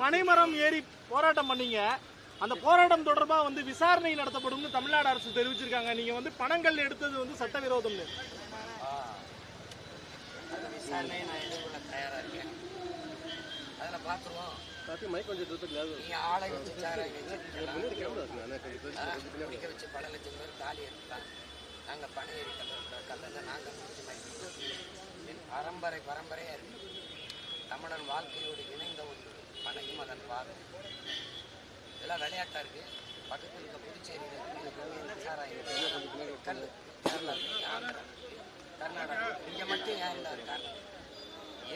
பனைமரம் ஏறி போராட்டம் பண்ணீங்க. அந்த போராட்டம் தொடர்பா வந்து விசாரணை நடத்தப்படும்னு தமிழ்நாடு அரசு தெரிவிச்சிருக்காங்க. நீங்க வந்து பணங்கள் எடுத்தது வந்து எடுத்துட்டாங்க நாங்கள் ஏறி கல்ல கல்லில் நாங்கள் பரம்பரை பரம்பரையாக இருக்கு. தமிழன் வாழ்க்கையோடு இணைந்த ஒன்று. பனையும் அதன் பாதை இதெல்லாம் விளையாட்டா இருக்கு. பக்கத்தில் இருக்க புதுச்சேரியில் இதுக்கு என்ன சாராயம் கல் இருக்கு, கர்நாடகா. இங்கே மட்டும் ஏன் இல்லை இருக்காங்க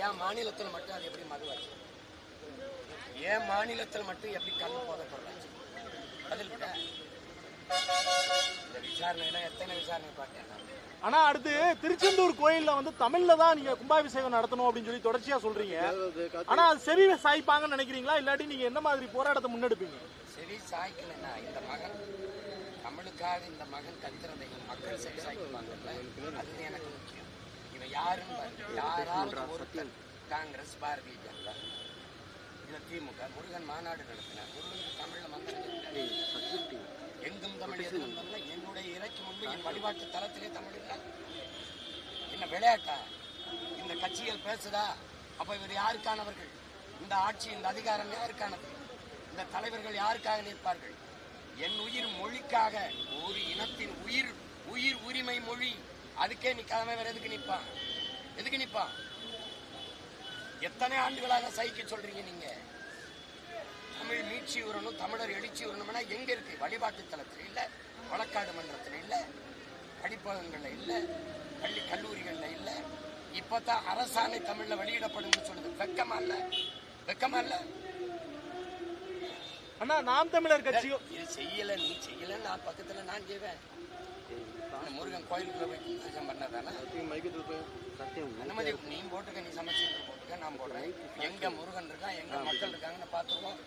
ஏன் மாநிலத்தில் மட்டும் அது எப்படி மதுவாச்சு? ஏன் மாநிலத்தில் மட்டும் எப்படி கல் போதப்படுறாச்சு? பதில் விசாரணையில எத்தனை விசாரணை பார்த்தேன். ஆனா அடுத்து திருச்செந்தூர் கோயில்ல வந்து தமிழ்ல தான் நீங்க கும்பாபிஷேகம் நடத்தணும் அப்படின்னு சொல்லி தொடர்ச்சியா சொல்றீங்க. ஆனா அது செவி சாய்ப்பாங்கன்னு நினைக்கிறீங்களா? இல்லாட்டி நீங்க என்ன மாதிரி போராட்டத்தை முன்னெடுப்பீங்க? செவி சாய்க்கலைன்னா இந்த மகன் தமிழுக்காக இந்த மகன் கத்துறதை மக்கள் செவி சாய்க்குவாங்கல்ல அது எனக்கு முக்கியம். இவன் யாருன்னு. யாராவது ஒருத்தர் காங்கிரஸ் பாரதிய ஜனதா. இல்ல திமுக முருகன் மாநாடு நடத்தினார். முருகன் தமிழ்ல மந்திரம் எங்கும் தமிழ் தமிழ் என்னுடைய இறைக்கு முன்பு என் வழிபாட்டு தளத்திலே தமிழ் இல்லை. என்ன விளையாட்டா? இந்த கட்சிகள் பேசுதா? அப்ப இவர் யாருக்கானவர்கள்? இந்த ஆட்சி இந்த அதிகாரம் யாருக்கானது? இந்த தலைவர்கள் யாருக்காக நிற்பார்கள்? என் உயிர் மொழிக்காக ஒரு இனத்தின் உயிர் உயிர் உரிமை மொழி. அதுக்கே நிக்காம வேற எதுக்கு நிற்பான் எதுக்கு நிற்பான் எத்தனை ஆண்டுகளாக சகிக்க சொல்றீங்க நீங்க? தமிழ் மீட்சி வரணும் தமிழர் எழுச்சி வரணும்னா எங்க இருக்கு? வழிபாட்டு தலத்தில் இல்ல வழக்காடு மன்றத்தில் இல்ல படிப்பகங்கள்ல இல்ல பள்ளி கல்லூரிகள்ல இல்ல. இப்பதான் அரசாணை தமிழ்ல வெளியிடப்படும் சொல்லுது வெக்கமா இல்ல? வெக்கமா இல்ல? ஆனா நாம் தமிழர் கட்சியோ? இது செய்யல நீ செய்யல நான் பக்கத்துல நான் செய்வேன் முருகன் கோயிலுக்குள்ள போய் பண்ணதானே? அனுமதி நீ போட்டுக்க நீ சமைச்சு நான் போடுறேன். எங்க முருகன் இருக்கான் எங்க மக்கள் இருக்காங்கன்னு பார்த்துருவோம்.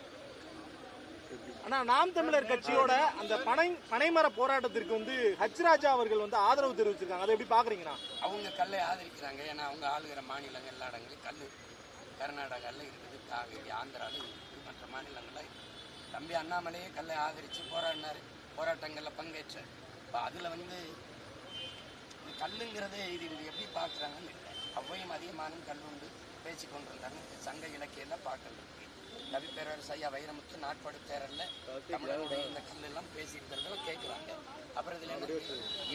ஆனா நாம் தமிழர் கட்சியோட அந்த பனை பனைமர போராட்டத்திற்கு வந்து ஹச் ராஜா அவர்கள் வந்து ஆதரவு தெரிவிச்சிருக்காங்க. அதை எப்படி பாக்குறீங்கண்ணா அவங்க கல்லை ஆதரிக்கிறாங்க. ஏன்னா அவங்க ஆளுகிற மாநிலங்கள் எல்லா இடங்களையும் கல் கர்நாடகாவில் இருக்குது. காவேரி ஆந்திராவில் இருக்குது. மற்ற மாநிலங்கள்ல இருக்குது. தம்பி அண்ணாமலையே கல்லை ஆதரித்து போராடினார். போராட்டங்களில் பங்கேற்றார். இப்போ அதில் வந்து கல்லுங்கிறதே இது எப்படி பார்க்குறாங்கன்னு இல்லை. அவ்வையும் அதிகமானும் கல் உண்டு பேசி கொண்டிருந்தாங்க சங்க பாக்கள் இருக்கு கவி பேரரசு ஐயா வைரமுத்து நாட்பாடு தேரல்ல தமிழருடைய இந்த கல் எல்லாம் பேசியிருக்கிறத கேட்குறாங்க. அப்புறம் இதில் என்ன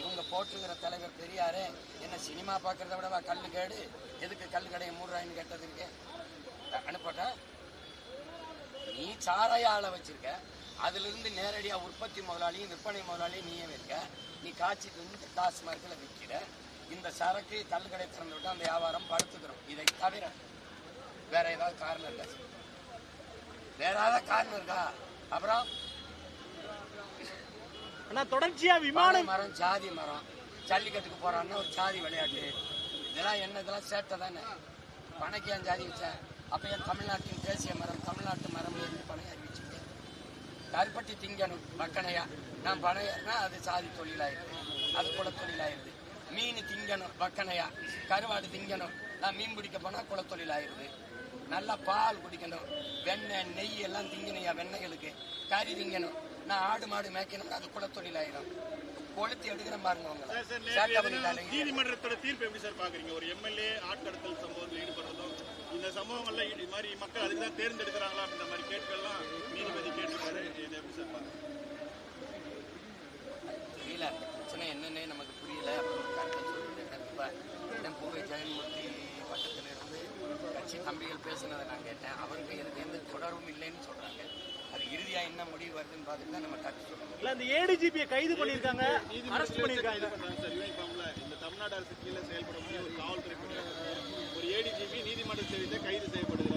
இவங்க போற்றுகிற தலைவர் பெரியாரே என்ன சினிமா பார்க்கறத விடவா கல் கேடு? எதுக்கு கல் கடையை மூடுறாயின்னு கேட்டது இருக்கு அனுப்பட்டா? நீ சாராய ஆளை வச்சிருக்க. அதுல இருந்து நேரடியா உற்பத்தி முதலாளியும் விற்பனை முதலாளியும் நீயே இருக்க. நீ காய்ச்சிட்டு வந்து டாஸ்மார்க்கில் விற்கிற இந்த சரக்கு கல்லுக்கடை திறந்து விட்டு அந்த வியாபாரம் படுத்துக்கிறோம் இதை தவிர வேற ஏதாவது காரணம் இருக்கா? வேற ஏதாவது காரணம் இருக்கா? அப்புறம்? ஆனா தொடர்ச்சியா விமான மரம் ஜாதி மரம். ஜல்லிக்கட்டுக்கு போறான்னா ஒரு ஜாதி விளையாட்டு. இதெல்லாம் என்ன? இதெல்லாம் சேட்டை தானே. பனைக்கு ஏன் ஜாதி வச்சேன் அப்போ என் தமிழ்நாட்டின் தேசிய மரம் தமிழ்நாட்டு மரம் இருந்து பனை அறிவிச்சுங்க கருப்பட்டி திங்கணும் மக்கனையா? நான் பனையர்னா அது சாதி தொழிலாயிருது அது குல தொழிலாயிருது மீன் திங்கணும் வக்கனையா? கருவாடு திங்கணும். நான் மீன் பிடிக்க போனா குலத்தொழிலாயிருது நல்லா பால் குடிக்கணும். வெண்ணெய் நெய் எல்லாம் திங்கணையா வெண்ணெய்களுக்கு. கறி திங்கணும். நான் ஆடு மாடு மேய்க்கணும் அது குலத்தொழிலாயிரும் கொளுத்தி எடுக்கிறேன் பாருங்க உங்களை. நீதிமன்றத்தோட தீர்ப்பு எப்படி சார் பாக்குறீங்க ஒரு எம்எல்ஏ ஆட்கடத்தல் சம்பவத்தில் ஈடுபடுறதும் இந்த சம்பவங்கள்ல இது மாதிரி மக்கள் அதுக்கு தான் தேர்ந்தெடுக்கிறாங்களா இந்த மாதிரி கேட்கலாம். நீதிபதி கேட்டிருக்காரு. இது எப்படி சார் பாக்குறீங்க தம்பிகள் பேசுனதை நான் கேட்டேன். அவருக்கு எனக்கு எந்த தொடர்பும் இல்லைன்னு சொல்றாங்க. அது இறுதியா என்ன முடிவு வருதுன்னு பார்த்துட்டு தான் நம்ம கருத்து சொல்லணும் இல்ல இந்த ஏடிஜிபியை கைது பண்ணிருக்காங்க அரெஸ்ட் பண்ணிருக்காங்க சார். யூனிஃபார்ம்ல இந்த தமிழ்நாடு அரசு கீழே செயல்படக்கூடிய ஒரு காவல்துறை ஒரு ஏடிஜிபி நீதிமன்ற தெரிவித்த கைது செய்யப்படுகிறார்